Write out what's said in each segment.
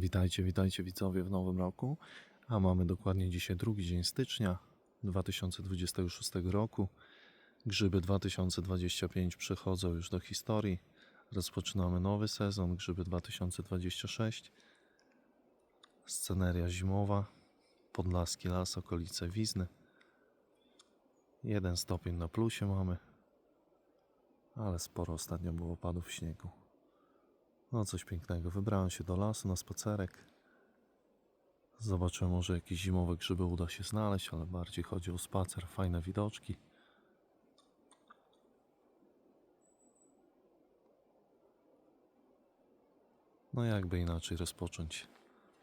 Witajcie, witajcie widzowie w nowym roku. A mamy dokładnie dzisiaj drugi dzień stycznia 2026 roku. Grzyby 2025 przechodzą już do historii. Rozpoczynamy nowy sezon, grzyby 2026. Sceneria zimowa, Podlaski Las, okolice Wizny. Jeden stopień na plusie mamy, ale sporo ostatnio było opadów śniegu. No coś pięknego. Wybrałem się do lasu na spacerek. Zobaczyłem, może jakieś zimowe grzyby uda się znaleźć, ale bardziej chodzi o spacer, fajne widoczki. No jakby inaczej rozpocząć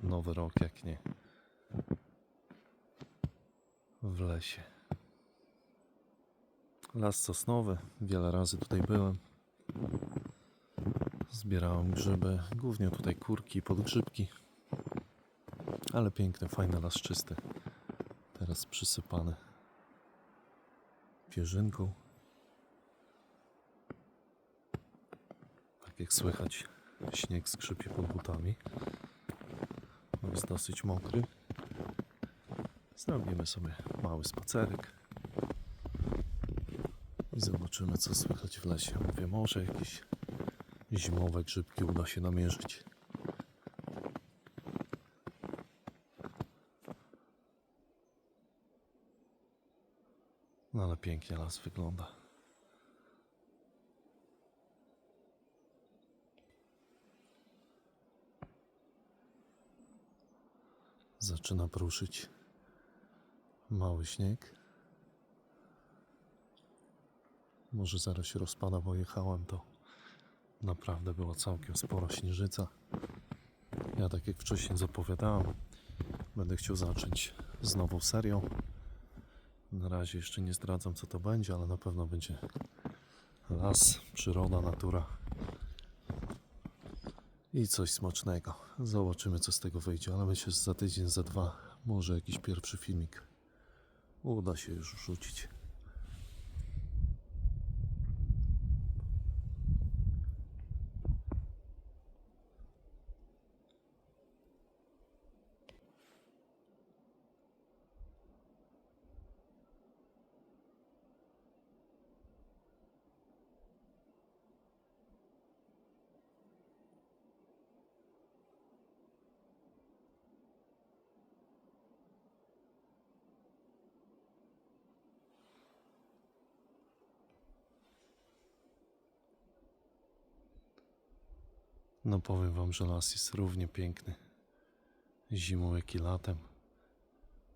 nowy rok, jak nie w lesie. Las sosnowy, wiele razy tutaj byłem. Zbierałem grzyby, głównie tutaj kurki, podgrzybki. Ale piękny, fajny las czysty. Teraz przysypany pierzynką. Tak jak słychać, śnieg skrzypie pod butami. Jest dosyć mokry. Zrobimy sobie mały spacerek. I zobaczymy, co słychać w lesie. Mówię, może jakieś zimowe grzybki uda się namierzyć. No ale pięknie las wygląda. Zaczyna pruszyć mały śnieg. Może zaraz się rozpada, bo jechałem to. Naprawdę była całkiem spora śnieżyca. Ja, tak jak wcześniej zapowiadałem, będę chciał zacząć z nową serią. Na razie jeszcze nie zdradzam, co to będzie, ale na pewno będzie las, przyroda, natura i coś smacznego. Zobaczymy, co z tego wyjdzie, ale myślę, że za tydzień, za dwa, może jakiś pierwszy filmik uda się już wrzucić. No powiem wam, że las jest równie piękny. Zimą jak i latem.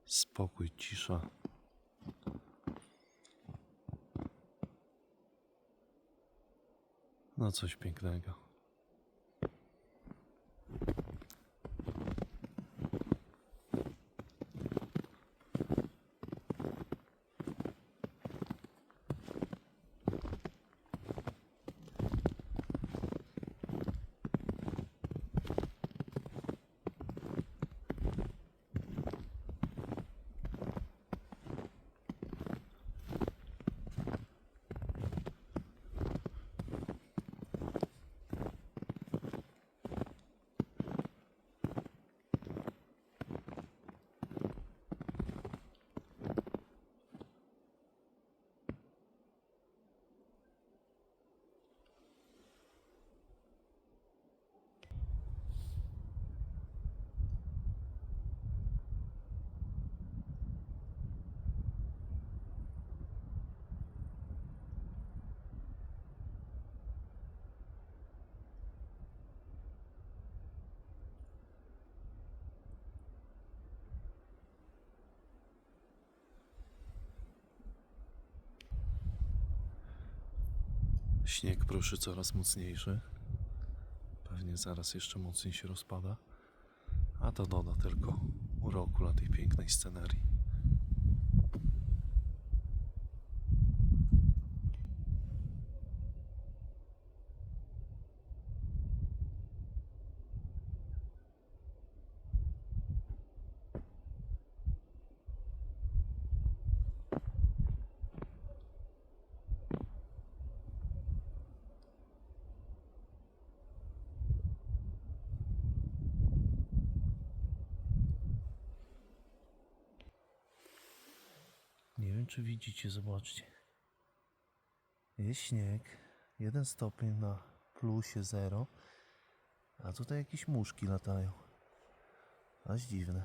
Spokój, cisza. No coś pięknego. Śnieg pruszy coraz mocniejszy. Pewnie zaraz jeszcze mocniej się rozpada. A to doda tylko uroku na tej pięknej scenerii. Czy widzicie, zobaczcie. Jest śnieg, jeden stopień na plusie zero, a tutaj jakieś muszki latają. Aż dziwne.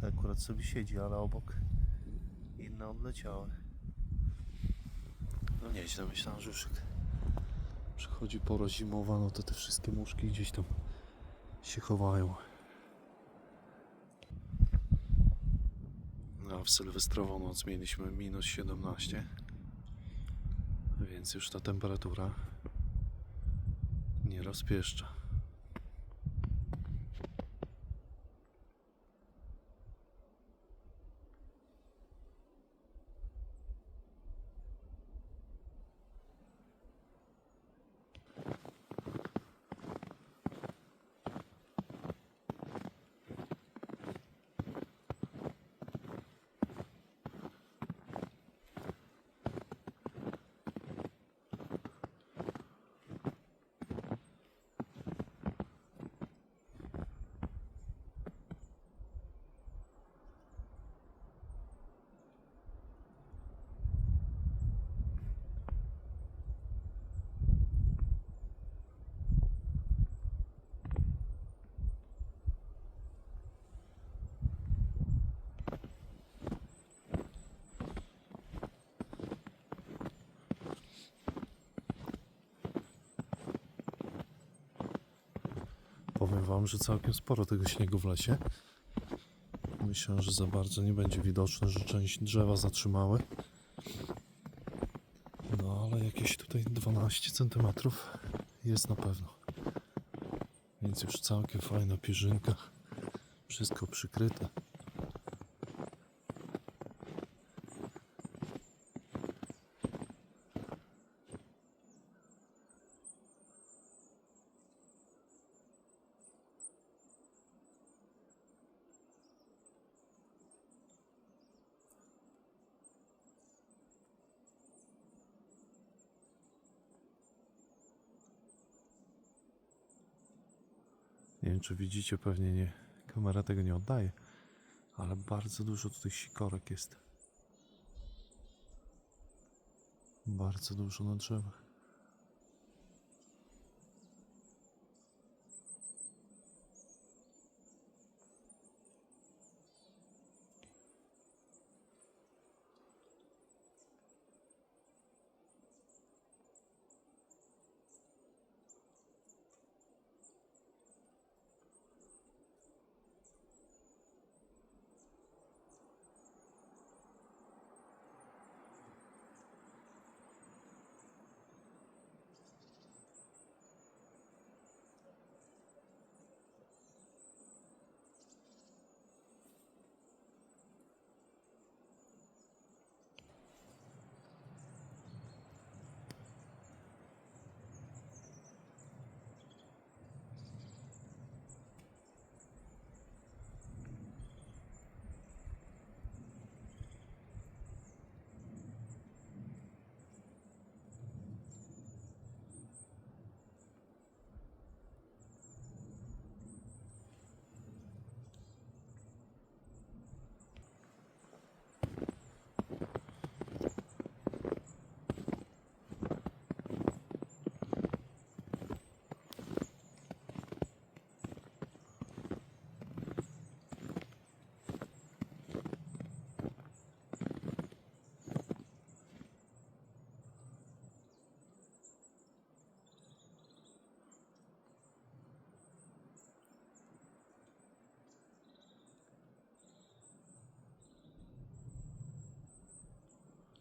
To akurat sobie siedzi, ale obok inne odleciały. No nieźle, myślałem, że już przychodzi pora zimowa, no to te wszystkie muszki gdzieś tam się chowają. No, a w sylwestrową noc mieliśmy minus 17, więc już ta temperatura nie rozpieszcza. Powiem wam, że całkiem sporo tego śniegu w lesie. Myślę, że za bardzo nie będzie widoczne, że część drzewa zatrzymały. No ale jakieś tutaj 12 cm jest na pewno. Więc już całkiem fajna pierzynka. Wszystko przykryte. Wiem, czy widzicie, pewnie nie. Kamera tego nie oddaje, ale bardzo dużo tutaj sikorek jest. Bardzo dużo na drzewach.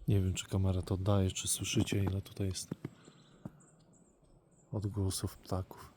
Nie wiem, czy kamera to oddaje, czy słyszycie, ile tutaj jest odgłosów ptaków.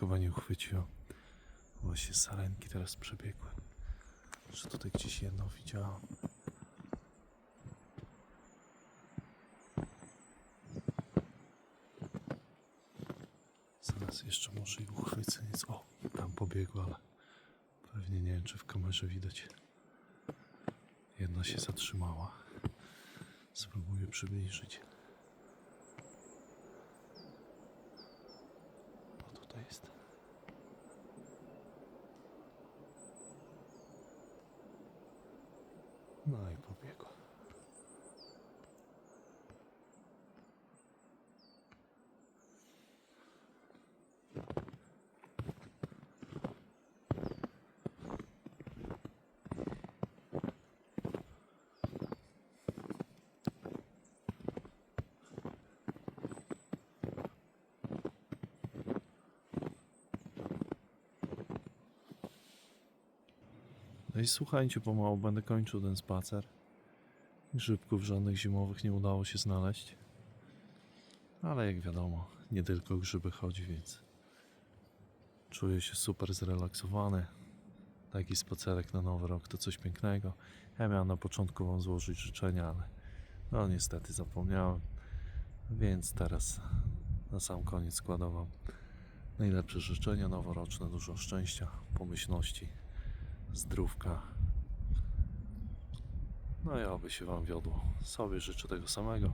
Chyba nie uchwyciłem. Właśnie sarenki teraz przebiegły. Że tutaj gdzieś jedno widziałem. Zaraz jeszcze może i uchwycę nic. O, tam pobiegła, ale pewnie nie wiem, czy w kamerze widać. Jedna się zatrzymała. Spróbuję przybliżyć. O, tutaj jest. No i pobiegła. I słuchajcie, pomału będę kończył ten spacer. Grzybków żadnych zimowych nie udało się znaleźć. Ale jak wiadomo, nie tylko grzyby chodzi, więc czuję się super zrelaksowany. Taki spacerek na nowy rok to coś pięknego. Ja miałem na początku wam złożyć życzenia, ale no niestety zapomniałem. Więc teraz na sam koniec składam wam najlepsze życzenia noworoczne, dużo szczęścia, pomyślności zdrówka. No i oby się Wam wiodło. Sobie życzę tego samego.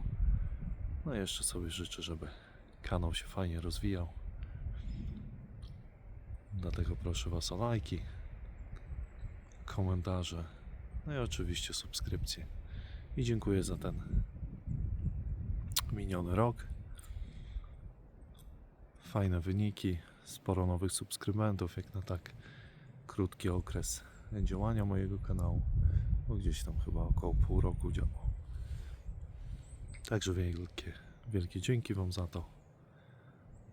No i jeszcze sobie życzę, żeby kanał się fajnie rozwijał. Dlatego proszę Was o lajki, komentarze, no i oczywiście subskrypcje. I dziękuję za ten miniony rok. Fajne wyniki, sporo nowych subskrybentów, jak na tak krótki okres działania mojego kanału, bo gdzieś tam chyba około pół roku działał. Także wielkie, wielkie dzięki Wam za to.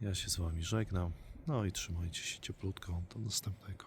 Ja się z Wami żegnam. No i trzymajcie się cieplutko. Do następnego.